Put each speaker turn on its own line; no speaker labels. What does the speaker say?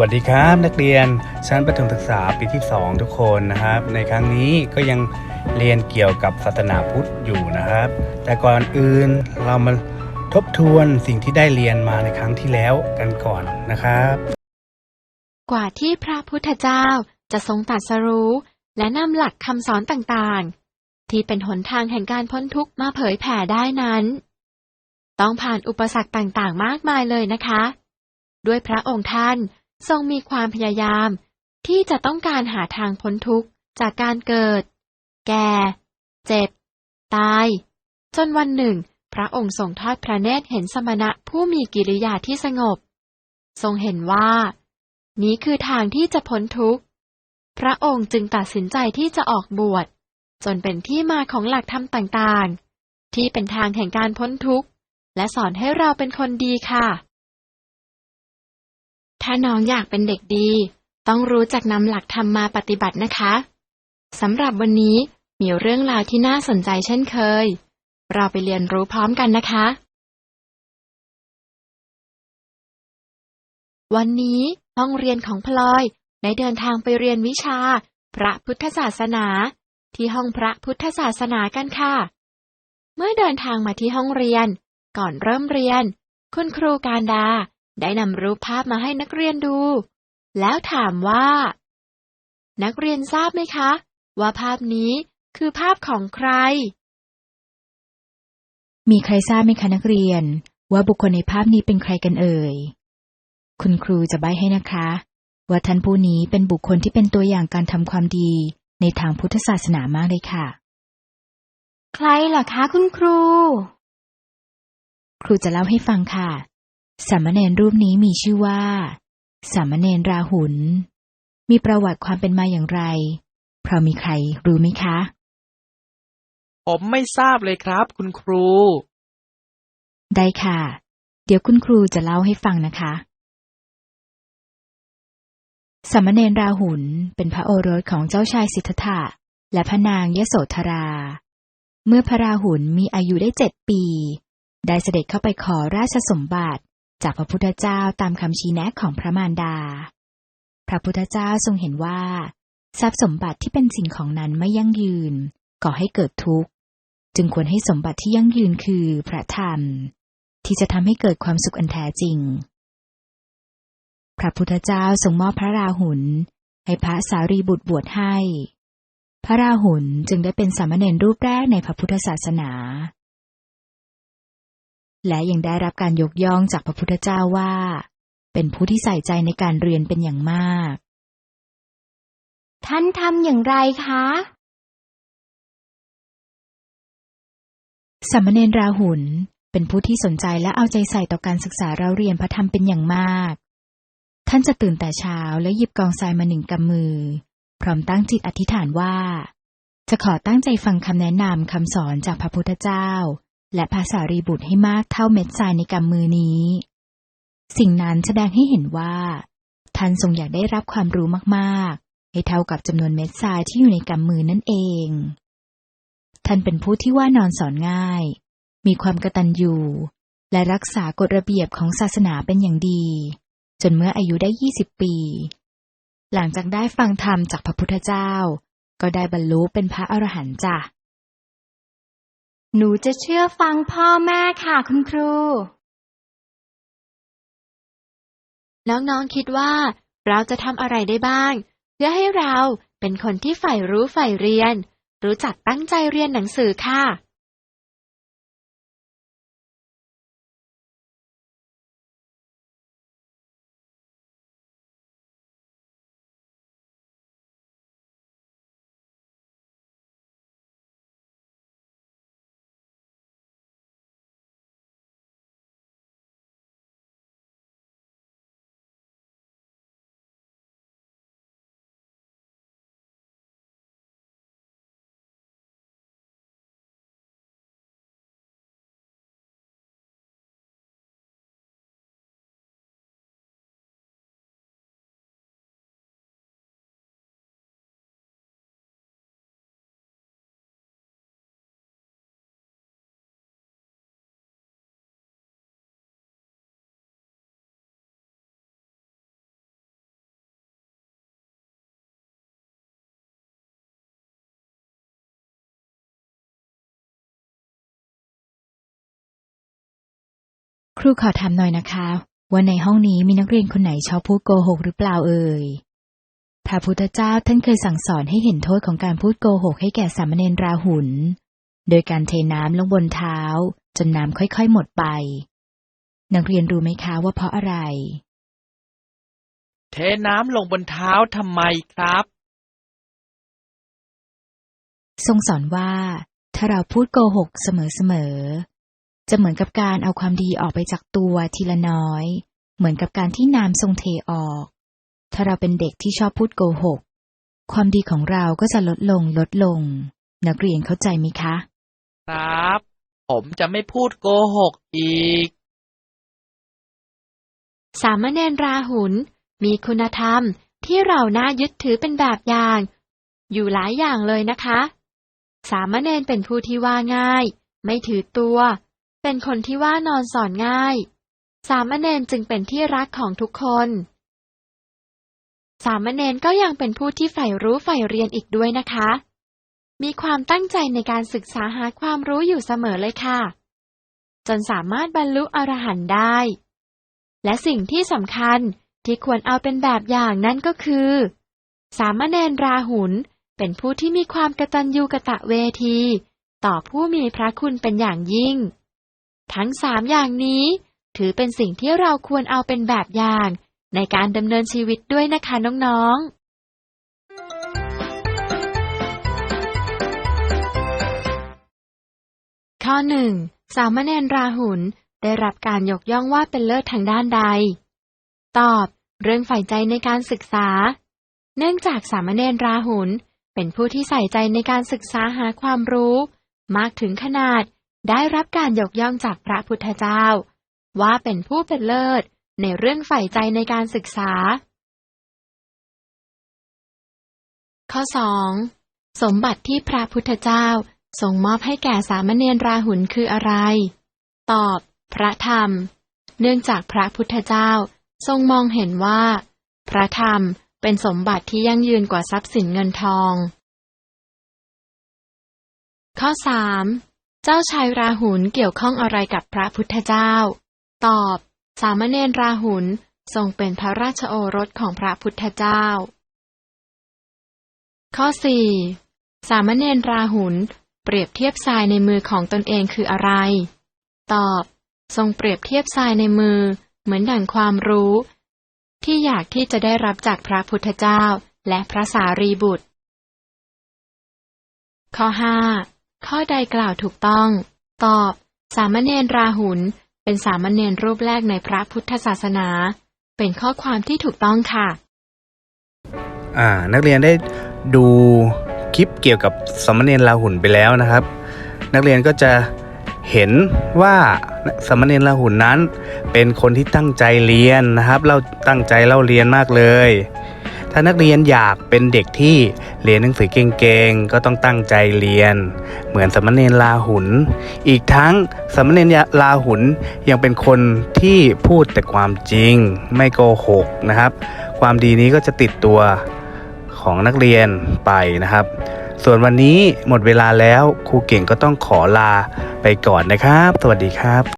วัสดีครับนักเรียนชั้นประถมศึกษาปีที่ 2 ทุกคนนะครับ ในครั้งนี้ก็ยังเรียนเกี่ยวกับศาสนาพุทธอยู่นะครับ แต่ก่อนอื่นเรามาทบทวนสิ่งที่ได้เรียนมาในครั้งที่แล้วกันก่อนนะครับ
กว่าที่พระพุทธเจ้าจะทรงตรัสรู้ และนำหลักคำสอนต่างๆ ที่เป็นหนทางแห่งการพ้นทุกข์มาเผยแผ่ได้นั้น ต้องผ่านอุปสรรคต่างๆ มากมายเลยนะคะ ด้วยพระองค์ท่าน ทรงมีความพยายาม ที่จะต้องการหาทางพ้นทุกข์จากการเกิด แก่ เจ็บ ตาย จนวันหนึ่ง พระองค์ทรงทอดพระเนตรเห็นสมณะผู้มีกิริยาที่สงบ ทรงเห็นว่า นี้คือทางที่จะพ้นทุกข์ พระองค์จึงตัดสินใจที่จะออกบวช จนเป็นที่มาของหลักธรรมต่างๆ ที่เป็นทางแห่งการพ้นทุกข์ และสอนให้เราเป็นคนดีค่ะ ถ้าน้องอยากเป็นเด็กดี ต้องรู้จักนำหลักธรรมมาปฏิบัตินะคะสำหรับวันนี้มีเรื่องราวที่น่าสนใจเช่นเคย เราไปเรียนรู้พร้อมกันนะคะ วันนี้ห้องเรียนของพลอยได้เดินทางไปเรียนวิชา พระพุทธศาสนา ที่ห้องพระพุทธศาสนากันค่ะ เมื่อเดินทางมาที่ห้องเรียน ก่อนเริ่มเรียน คุณครูการดา ได้นำรูปภาพมาให้นักเรียนดู แล้วถามว่า นักเรียนทราบไหมคะ ว่าภาพนี้คือภาพของใคร
มีใครทราบไหมคะนักเรียน ว่าบุคคลในภาพนี้เป็นใครกันเอ่ย คุณครูจะใบ้ให้นะคะ ว่าท่านผู้นี้เป็นบุคคลที่เป็นตัวอย่างการทำความดีในทางพุทธศาสนามากเลยค่ะ
ใครเหรอคะคุณครู
ครูจะเล่าให้ฟังค่ะ สามเณรรูปนี้มีชื่อว่า สามเณรราหุล มีประวัติความเป็นมาอย่างไร เพราะมีใครรู้ไหมคะ
ผมไม่ทราบเลยครับ คุณครู
ได้ค่ะ เดี๋ยวคุณครูจะเล่าให้ฟังนะคะสามเณรราหุลเป็นพระโอรสของเจ้าชายสิทธัตถะและพระนางยโสธรา เมื่อพระราหุลมีอายุได้เจ็ดปี ได้เสด็จเข้าไปขอราชสมบัติ จากพระพุทธเจ้าตามคำชี้แนะของพระมารดา พระพุทธเจ้าทรงเห็นว่า ทรัพย์สมบัติที่เป็นสิ่งของนั้นไม่ยั่งยืนก่อให้เกิดทุกข์ จึงควรให้สมบัติที่ยั่งยืนคือพระธรรม ที่จะทำให้เกิดความสุขอันแท้จริง พระพุทธเจ้าทรงมอบพระราหุลให้พระสารีบุตรบวชให้ พระราหุลจึงได้เป็นสามเณรรูปแรกในพระพุทธศาสนา และยังได้รับการยกย่องจากพระพุทธเจ้าว่า เป็นผู้ที่ใส่ใจในการเรียนเป็นอย่างมาก
ท่านทำอย่างไรคะ
สามเณรราหุลเป็นผู้ที่สนใจและเอาใจใส่ต่อการศึกษาเราเรียนพระธรรมเป็นอย่างมาก ท่านจะตื่นแต่เช้าและหยิบกองทรายมาหนึ่งกำมือ พร้อมตั้งจิตอธิษฐานว่า จะขอตั้งใจฟังคำแนะนำคำสอนจากพระพุทธเจ้า และภาษารีบุตรให้มากเท่าเม็ดทรายในกำมือนี้ สิ่งนั้นแสดงให้เห็นว่า ท่านทรงอยากได้รับความรู้มากๆ ให้เท่ากับจำนวนเม็ดทรายที่อยู่ในกำมือนั่นเอง ท่านเป็นผู้ที่ว่านอนสอนง่าย มีความกระตัญญูและรักษากฎระเบียบของศาสนาเป็นอย่างดี จนเมื่ออายุได้20ปี หลังจากได้ฟังธรรมจากพระพุทธเจ้า ก็ได้บรรลุเป็นพระอรหันต์จ้ะ
หนูจะเชื่อฟังพ่อแม่ค่ะคุณครู น้องๆคิดว่า เราจะทำอะไรได้บ้าง เพื่อให้เราเป็นคนที่ใฝ่รู้ใฝ่เรียน รู้จักตั้งใจเรียนหนังสือค่ะ
รูขอถามหน่อยนะคะว่าในห้องนี้มีนักเรียนคนไหนชอบพูดโกหกหรือเปล่าเอ่ย พระพุทธเจ้าท่านเคยสั่งสอนให้เห็นโทษของการพูดโกหกให้แก่สามเณรราหุล โดยการเทน้ำลงบนเท้า จนน้ำค่อยๆหมดไป นักเรียนรู้ไหมคะว่าเพราะอะไร
เทน้ำลงบนเท้าทำไมครับ
ทรงสอนว่าถ้าเราพูดโกหกเสมอๆ จะเหมือนกับการเอาความดีออกไปจากตัวทีละน้อย เหมือนกับการที่น้ำทรงเทออก ถ้าเราเป็นเด็กที่ชอบพูดโกหก ความดีของเราก็จะลดลงลดลง นักเรียนเข้าใจไหมคะ
ครับ ผมจะไม่พูดโกหกอีก
สามเณรราหุลมีคุณธรรมที่เราน่ายึดถือเป็นแบบอย่าง อยู่หลายอย่างเลยนะคะ สามเณรเป็นผู้ที่ว่าง่าย ไม่ถือตัว เป็นคนที่ว่านอนสอนง่าย สามเณรจึงเป็นที่รักของทุกคน สามเณรก็ยังเป็นผู้ที่ใฝ่รู้ใฝ่เรียนอีกด้วยนะคะ มีความตั้งใจในการศึกษาหาความรู้อยู่เสมอเลยค่ะ จนสามารถบรรลุอรหันต์ได้ และสิ่งที่สำคัญที่ควรเอาเป็นแบบอย่างนั่นก็คือ สามเณรราหุลเป็นผู้ที่มีความกตัญญูกะตะเวที ต่อผู้มีพระคุณเป็นอย่างยิ่ง ทั้งสามอย่างนี้ ถือเป็นสิ่งที่เราควรเอาเป็นแบบอย่าง ในการดำเนินชีวิตด้วยนะคะน้องๆข้อหนึ่งสามเณรราหุลได้รับการยกย่องว่าเป็นเลิศทางด้านใด ตอบ เรื่องใฝ่ใจในการศึกษา เนื่องจากสามเณรราหุลเป็นผู้ที่ใส่ใจในการศึกษาหาความรู้ มากถึงขนาด ได้รับการยกย่องจากพระพุทธเจ้า ว่าเป็นผู้เป็นเลิศในเรื่องใฝ่ใจในการศึกษา ข้อ 2. สมบัติที่พระพุทธเจ้าทรงมอบให้แก่สามเณรราหุลคืออะไร ตอบ พระธรรม เนื่องจากพระพุทธเจ้าทรงมองเห็นว่า พระธรรมเป็นสมบัติที่ยั่งยืนกว่าทรัพย์สินเงินทอง ข้อ 3. เจ้าชายราหุลเกี่ยวข้องอะไรกับพระพุทธเจ้า ตอบ สามเณรราหุลทรงเป็นพระราชโอรสของพระพุทธเจ้า ข้อ 4. สามเณรราหุลเปรียบเทียบทรายในมือของตนเองคืออะไร ตอบ ทรงเปรียบเทียบทรายในมือ เหมือนดั่งความรู้ ที่อยากที่จะได้รับจากพระพุทธเจ้าและพระสารีบุตร ข้อ 5 ข้อใดกล่าวถูกต้อง ตอบ สามเณรราหุล เป็นสามเณรรูปแรกในพระพุทธศาสนา เป็นข้อความที่ถูกต้องค่ะ
อ่า นักเรียนได้ดูคลิปเกี่ยวกับสามเณรลาหุนไปแล้วนะครับ นักเรียนก็จะเห็นว่าสามเณรลาหุนนั้น เป็นคนที่ตั้งใจเรียนนะครับ เราตั้งใจเล่าเรียนมากเลย ถ้านักเรียนอยากเป็นเด็กที่เรียนหนังสือเก่งๆ ก็ต้องตั้งใจเรียน เหมือนสามเณรลาหุน อีกทั้งสามเณรลาหุนยังเป็นคนที่พูดแต่ความจริง ไม่โกหกนะครับ ความดีนี้ก็จะติดตัวของนักเรียนไปนะครับ ส่วนวันนี้หมดเวลาแล้วครูเก่งก็ต้องขอลาไปก่อนนะครับ สวัสดีครับ